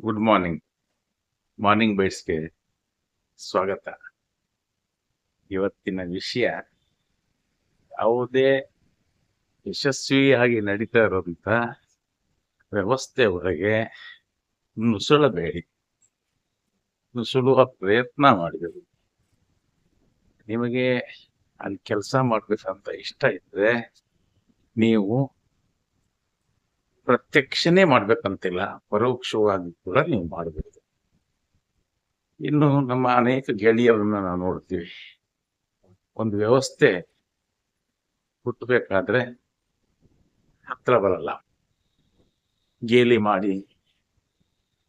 Good morning morning ಬೈಟ್ಸ್ಗೆ ಸ್ವಾಗತ. ಇವತ್ತಿನ ವಿಷಯ ಯಾವುದೇ ಯಶಸ್ವಿಯಾಗಿ ನಡೀತಾ ಇರೋಂಥ ವ್ಯವಸ್ಥೆ ಒಳಗೆ ನುಸುಳಬೇಡಿ. ನುಸುಳುವ ಪ್ರಯತ್ನ ಮಾಡಿದರು ನಿಮಗೆ ಅಲ್ಲಿ ಕೆಲಸ ಮಾಡಬೇಕಂತ ಇಷ್ಟ ಇದ್ರೆ ನೀವು ಪ್ರತ್ಯಕ್ಷನೇ ಮಾಡ್ಬೇಕಂತಿಲ್ಲ. ಪರೋಕ್ಷವಾಗಿ ಕೂಡ ನೀವು ಮಾಡಬೇಕು ಇನ್ನು ನಮ್ಮ ಅನೇಕ ಗೆಳೆಯರನ್ನ ನಾವು ನೋಡ್ತೀವಿ. ಒಂದು ವ್ಯವಸ್ಥೆ ಹುಟ್ಟಬೇಕಾದ್ರೆ ಹತ್ರ ಬರಲ್ಲ. ಗೇಲಿ ಮಾಡಿ,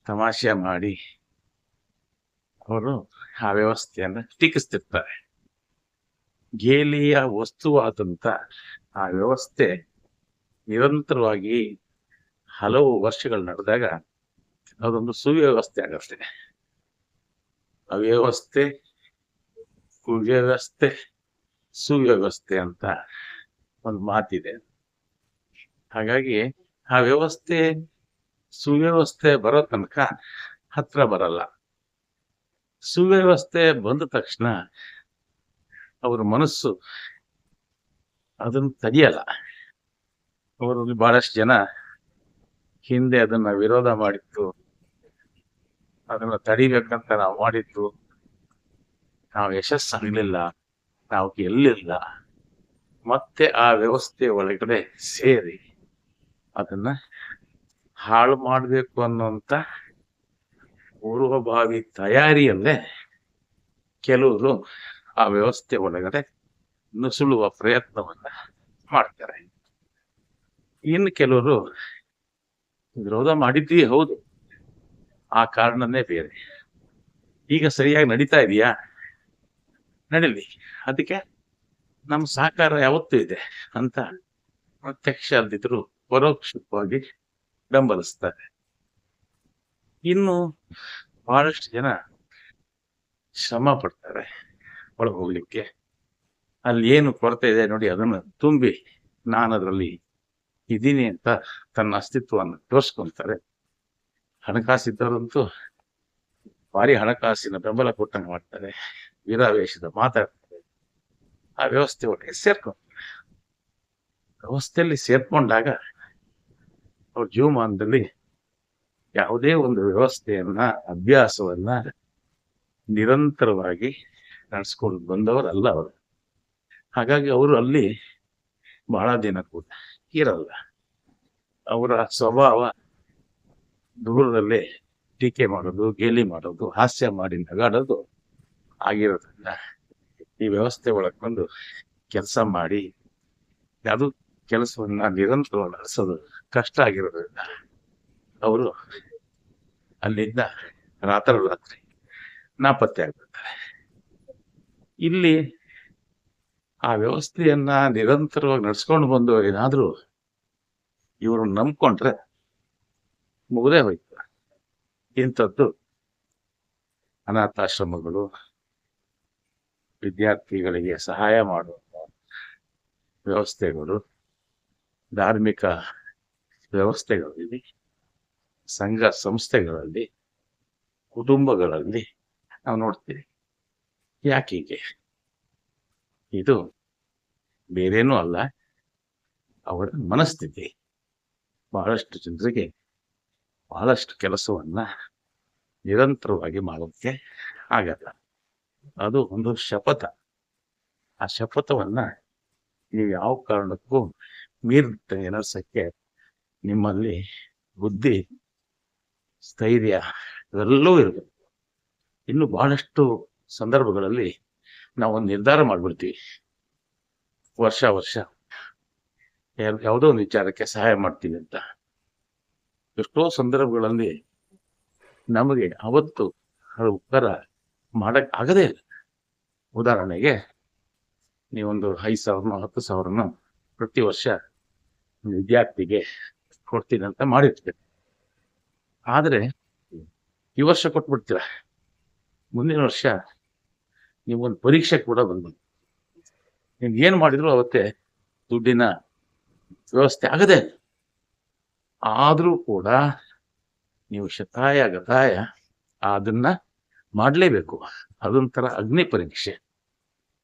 ತಮಾಷೆ ಮಾಡಿ ಅವರು ಆ ವ್ಯವಸ್ಥೆಯನ್ನು ಟೀಕಿಸ್ತಿರ್ತಾರೆ. ಗೇಲಿಯ ವಸ್ತುವಾದಂಥ ಆ ವ್ಯವಸ್ಥೆ ನಿರಂತರವಾಗಿ ಹಲವು ವರ್ಷಗಳು ನಡೆದಾಗ ಅದೊಂದು ಸುವ್ಯವಸ್ಥೆ ಆಗತ್ತೆ. ಅವ್ಯವಸ್ಥೆ, ಕುವ್ಯವಸ್ಥೆ, ಸುವ್ಯವಸ್ಥೆ ಅಂತ ಒಂದು ಮಾತಿದೆ. ಹಾಗಾಗಿ ಆ ವ್ಯವಸ್ಥೆ, ಸುವ್ಯವಸ್ಥೆ ಬರೋ ತನಕ ಹತ್ರ ಬರಲ್ಲ. ಸುವ್ಯವಸ್ಥೆ ಬಂದ ತಕ್ಷಣ ಅವರ ಮನಸ್ಸು ಅದನ್ನು ತಡೆಯಲ್ಲ. ಅವರಲ್ಲಿ ಬಹಳಷ್ಟು ಜನ ಹಿಂದೆ ಅದನ್ನ ವಿರೋಧ ಮಾಡಿತ್ತು. ಅದನ್ನ ತಡಿಬೇಕಂತ ನಾವು ಮಾಡಿದ್ದು ನಾವು ಯಶಸ್ಸಾಗಲಿಲ್ಲ. ನಾವು ಎಲ್ಲಿಲ್ಲ ಮತ್ತೆ ಆ ವ್ಯವಸ್ಥೆ ಒಳಗಡೆ ಸೇರಿ ಅದನ್ನ ಹಾಳು ಮಾಡಬೇಕು ಅನ್ನೋಂಥ ಪೂರ್ವಭಾವಿ ತಯಾರಿಯಲ್ಲೇ ಕೆಲವರು ಆ ವ್ಯವಸ್ಥೆ ಒಳಗಡೆ ನುಸುಳುವ ಪ್ರಯತ್ನವನ್ನ ಮಾಡ್ತಾರೆ. ಇನ್ನು ಕೆಲವರು ವಿರೋಧ ಮಾಡಿದ್ದೀ ಹೌದು. ಆ ಕಾರಣನೇ ಬೇರೆ. ಈಗ ಸರಿಯಾಗಿ ನಡೀತಾ ಇದೆಯಾ? ನಡೀಲಿ. ಅದಕ್ಕೆ ನಮ್ಮ ಸಹಕಾರ ಯಾವತ್ತೂ ಇದೆ ಅಂತ ಪ್ರತ್ಯಕ್ಷ ಅಲ್ದಿದ್ರು ಪರೋಕ್ಷವಾಗಿ ಬೆಂಬಲಿಸ್ತಾರೆ. ಇನ್ನು ಬಹಳಷ್ಟು ಜನ ಶ್ರಮ ಪಡ್ತಾರೆ ಒಳಗೆ ಹೋಗ್ಲಿಕ್ಕೆ. ಅಲ್ಲಿ ಏನು ಕೊರತೆ ಇದೆ ನೋಡಿ, ಅದನ್ನು ತುಂಬಿ ನಾನು ಅದರಲ್ಲಿ ಇದ್ದೀನಿ ಅಂತ ತನ್ನ ಅಸ್ತಿತ್ವವನ್ನು ತೋರಿಸ್ಕೊಂತಾರೆ. ಹಣಕಾಸಿದ್ದವರಂತೂ ಭಾರಿ ಹಣಕಾಸಿನ ಬೆಂಬಲ ಕೊಟ್ಟಂಗೆ ಮಾಡ್ತಾರೆ, ವೀರಾವೇಶದ ಮಾತಾಡ್ತಾರೆ. ಆ ವ್ಯವಸ್ಥೆ ಒಟ್ಟಿಗೆ ಸೇರ್ಕೊಂತಾರೆ. ವ್ಯವಸ್ಥೆಯಲ್ಲಿ ಸೇರ್ಕೊಂಡಾಗ ಅವ್ರ ಜೀವಮಾನದಲ್ಲಿ ಯಾವುದೇ ಒಂದು ವ್ಯವಸ್ಥೆಯನ್ನ, ಅಭ್ಯಾಸವನ್ನ ನಿರಂತರವಾಗಿ ನಡೆಸ್ಕೊಂಡು ಬಂದವರಲ್ಲ ಅವರು. ಹಾಗಾಗಿ ಅವರು ಅಲ್ಲಿ ಬಹಳ ದಿನ ಕೂಡ ಇರಲ್ಲ ಅವರ ಸ್ವಭಾವ ದೂರದಲ್ಲೇ ಟೀಕೆ ಮಾಡೋದು, ಗೇಲಿ ಮಾಡೋದು, ಹಾಸ್ಯ ಮಾಡಿ ನಗಾಡೋದು ಆಗಿರೋದ್ರಿಂದ ಈ ವ್ಯವಸ್ಥೆ ಒಳಗೆ ಬಂದು ಕೆಲಸ ಮಾಡಿ ಅದು ಕೆಲಸವನ್ನ ನಿರಂತರವಾಗಿ ನಡೆಸೋದು ಕಷ್ಟ ಆಗಿರೋದ್ರಿಂದ ಅವರು ಅಲ್ಲಿಂದ ರಾತ್ರಿ ನಾಪತ್ತೆ ಆಗ್ಬಿಡ್ತಾರೆ. ಇಲ್ಲಿ ಆ ವ್ಯವಸ್ಥೆಯನ್ನ ನಿರಂತರವಾಗಿ ನಡ್ಸ್ಕೊಂಡು ಬಂದು ಏನಾದರೂ ಇವರು ನಂಬ್ಕೊಂಡ್ರೆ ಮುಗದೇ ಹೋಯ್ತು ಇಂಥದ್ದು ಅನಾಥಾಶ್ರಮಗಳು, ವಿದ್ಯಾರ್ಥಿಗಳಿಗೆ ಸಹಾಯ ಮಾಡುವ ವ್ಯವಸ್ಥೆಗಳು, ಧಾರ್ಮಿಕ ವ್ಯವಸ್ಥೆಗಳಲ್ಲಿ, ಸಂಘ ಸಂಸ್ಥೆಗಳಲ್ಲಿ, ಕುಟುಂಬಗಳಲ್ಲಿ ನಾವು ನೋಡ್ತೀವಿ. ಯಾಕೆ ಇದು ಬೇರೇನೂ ಅಲ್ಲ. ಅವರ ಮನಸ್ಥಿತಿ. ಬಹಳಷ್ಟು ಜನರಿಗೆ ಬಹಳಷ್ಟು ಕೆಲಸವನ್ನ ನಿರಂತರವಾಗಿ ಮಾಡೋಕ್ಕೆ ಆಗಲ್ಲ. ಅದು ಒಂದು ಶಪಥ. ಆ ಶಪಥವನ್ನು ನೀವು ಯಾವ ಕಾರಣಕ್ಕೂ ಮೀರುತ್ತೆ ಎನಿಸೋಕ್ಕೆ ನಿಮ್ಮಲ್ಲಿ ಬುದ್ಧಿ, ಸ್ಥೈರ್ಯ ಇವೆಲ್ಲವೂ ಇರಬೇಕು. ಇನ್ನು ಬಹಳಷ್ಟು ಸಂದರ್ಭಗಳಲ್ಲಿ ನಾವು ನಿರ್ಧಾರ ಮಾಡ್ಬಿಡ್ತೀವಿ. ವರ್ಷ ವರ್ಷ. ಯಾವುದೋ ಒಂದು ವಿಚಾರಕ್ಕೆ ಸಹಾಯ ಮಾಡ್ತೀವಿ ಅಂತ. ಎಷ್ಟೋ ಸಂದರ್ಭಗಳಲ್ಲಿ ನಮಗೆ ಅವತ್ತು ಅದು ಉಪಕಾರ ಮಾಡಕ್ ಆಗದೇ ಇಲ್ಲ. ಉದಾಹರಣೆಗೆ, ನೀವೊಂದು ಐದು ಸಾವಿರನೋ, ಹತ್ತು ಸಾವಿರನೋ ಪ್ರತಿ ವರ್ಷ ವಿದ್ಯಾರ್ಥಿಗೆ ಕೊಡ್ತೀನಿ ಅಂತ ಮಾಡಿರ್ತೀರಿ. ಆದರೆ ಈ ವರ್ಷ ಕೊಟ್ಬಿಡ್ತೀರ? ಮುಂದಿನ ವರ್ಷ ನೀವೊಂದು ಪರೀಕ್ಷೆ ಕೂಡ ಬಂದು ನೀವು ಏನು ಮಾಡಿದ್ರು ಅವತ್ತೆ ದುಡ್ಡಿನ ವ್ಯವಸ್ಥೆ ಆಗದೆ ಆದರೂ ಕೂಡ ನೀವು ಶತಾಯ ಗತಾಯ ಅದನ್ನ ಮಾಡಲೇಬೇಕು. ಅದೊಂಥರ ಅಗ್ನಿ ಪರೀಕ್ಷೆ.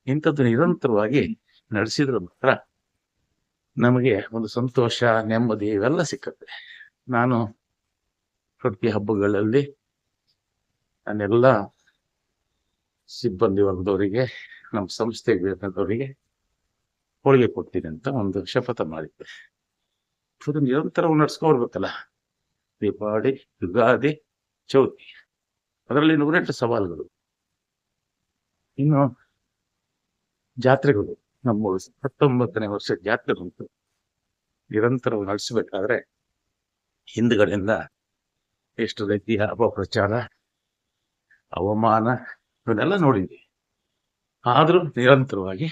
ಇಂಥದ್ದು ನಿರಂತರವಾಗಿ ನಡೆಸಿದ್ರೆ ಮಾತ್ರ ನಮಗೆ ಒಂದು ಸಂತೋಷ, ನೆಮ್ಮದಿ ಇವೆಲ್ಲ ಸಿಕ್ಕತ್ತೆ. ನಾನು ಪ್ರತಿ ಹಬ್ಬಗಳಲ್ಲಿ ನಾನೆಲ್ಲ ಸಿಬ್ಬಂದಿ ವರ್ಗದವರಿಗೆ, ನಮ್ಮ ಸಂಸ್ಥೆಗೆ ಬೇಕಾದವರಿಗೆ ಹೋಳಿಗೆ ಕೊಡ್ತೀನಿ ಅಂತ ಒಂದು ಶಪಥ ಮಾಡಿದ್ದೆ. ಇದು ನಿರಂತರ ನಡ್ಸ್ಕೊಡ್ಬೇಕಲ್ಲ ದೀಪಾವಳಿ, ಯುಗಾದಿ, ಚೌತಿ. ಅದರಲ್ಲಿ ನೂರೆಂಟು ಸವಾಲುಗಳು. ಇನ್ನು ಜಾತ್ರೆಗಳು. ನಮ್ಮ ಹತ್ತೊಂಬತ್ತನೇ ವರ್ಷ ಜಾತ್ರೆ ಬಂತು. ನಿರಂತರ ನಡೆಸಬೇಕಾದ್ರೆ ಹಿಂದ್ಗಡೆಯಿಂದ ಎಷ್ಟು ರೀತಿಯ ಅಪಪ್ರಚಾರ ಅವಮಾನ ಇವನ್ನೆಲ್ಲ ನೋಡಿದ್ವಿ. ಆದರೂ ನಿರಂತರವಾಗಿ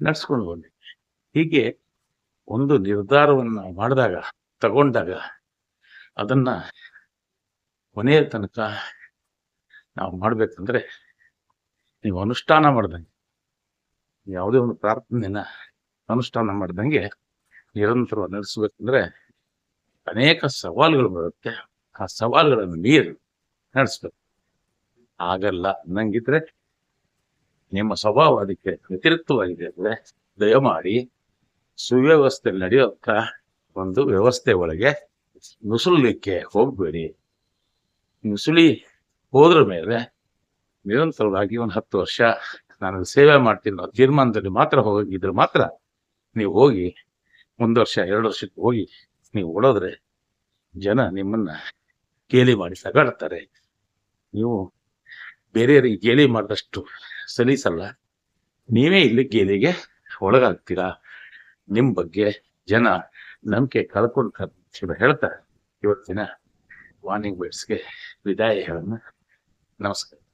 ನಡ್ಸ್ಕೊಂಡು ಬಂದಿದ್ವಿ ಹೀಗೆ ಒಂದು ನಿರ್ಧಾರವನ್ನು ಮಾಡಿದಾಗ, ತಗೊಂಡಾಗ ಅದನ್ನ ಕೊನೆಯ ತನಕ ನಾವು ಮಾಡಬೇಕಂದ್ರೆ ನೀವು ಅನುಷ್ಠಾನ ಮಾಡ್ದಂಗೆ, ಯಾವುದೇ ಒಂದು ಪ್ರಾರ್ಥನೆನ ಅನುಷ್ಠಾನ ಮಾಡ್ದಂಗೆ ನಿರಂತರವಾಗಿ ನಡೆಸ್ಬೇಕಂದ್ರೆ ಅನೇಕ ಸವಾಲುಗಳು ಬರುತ್ತೆ. ಆ ಸವಾಲುಗಳನ್ನು ಮೀರಿ ನಡೆಸ್ಬೇಕು. ಆಗಲ್ಲ. ಅನ್ನಂಗಿದ್ರೆ ನಿಮ್ಮ ಸ್ವಭಾವ ಅದಕ್ಕೆ ವ್ಯತಿರಿಕ್ತವಾಗಿದೆ ಅಂದ್ರೆ ದಯಮಾಡಿ ಸುವ್ಯವಸ್ಥೆ ನಡೆಯುವಂತ ಒಂದು ವ್ಯವಸ್ಥೆ ಒಳಗೆ ನುಸುಳಲಿಕ್ಕೆ ಹೋಗ್ಬೇಡಿ. ನುಸುಳಿ ಹೋದ್ರ ಮೇಲೆ ನಿರಂತರವಾಗಿ ಒಂದು ಹತ್ತು ವರ್ಷ ನಾನು ಸೇವೆ ಮಾಡ್ತೀನಿ ತೀರ್ಮಾನದಲ್ಲಿ ಮಾತ್ರ ಹೋಗಿದ್ರೆ ಮಾತ್ರ ನೀವು ಹೋಗಿ ಒಂದು ವರ್ಷ, ಎರಡು ವರ್ಷಕ್ಕೆ ಹೋಗಿ ನೀವು ಓಡೋದ್ರೆ ಜನ ನಿಮ್ಮನ್ನ ಗೇಲಿ ಮಾಡಿ ತಗಾಡ್ತಾರೆ. ನೀವು ಬೇರೆಯವರಿಗೆ ಗೇಲಿ ಮಾಡಿದಷ್ಟು ಸಲೀಸಲ್ಲ. ನೀವೇ ಇಲ್ಲಿ ಗೇಲಿಗೆ ಒಳಗಾಗ್ತೀರಾ? ನಿಮ್ ಬಗ್ಗೆ ಜನ ನಂಬಿಕೆ ಕಳ್ಕೊಂಡು ಹೇಳ್ತಾರೆ. ಹೇಳ್ತಾ ಇವತ್ತಿನ ವಾರ್ನಿಂಗ್ ಬೇಡ್ಸ್ಗೆ ವಿದಾಯ ಹೇಳೋಣ. ನಮಸ್ಕಾರ.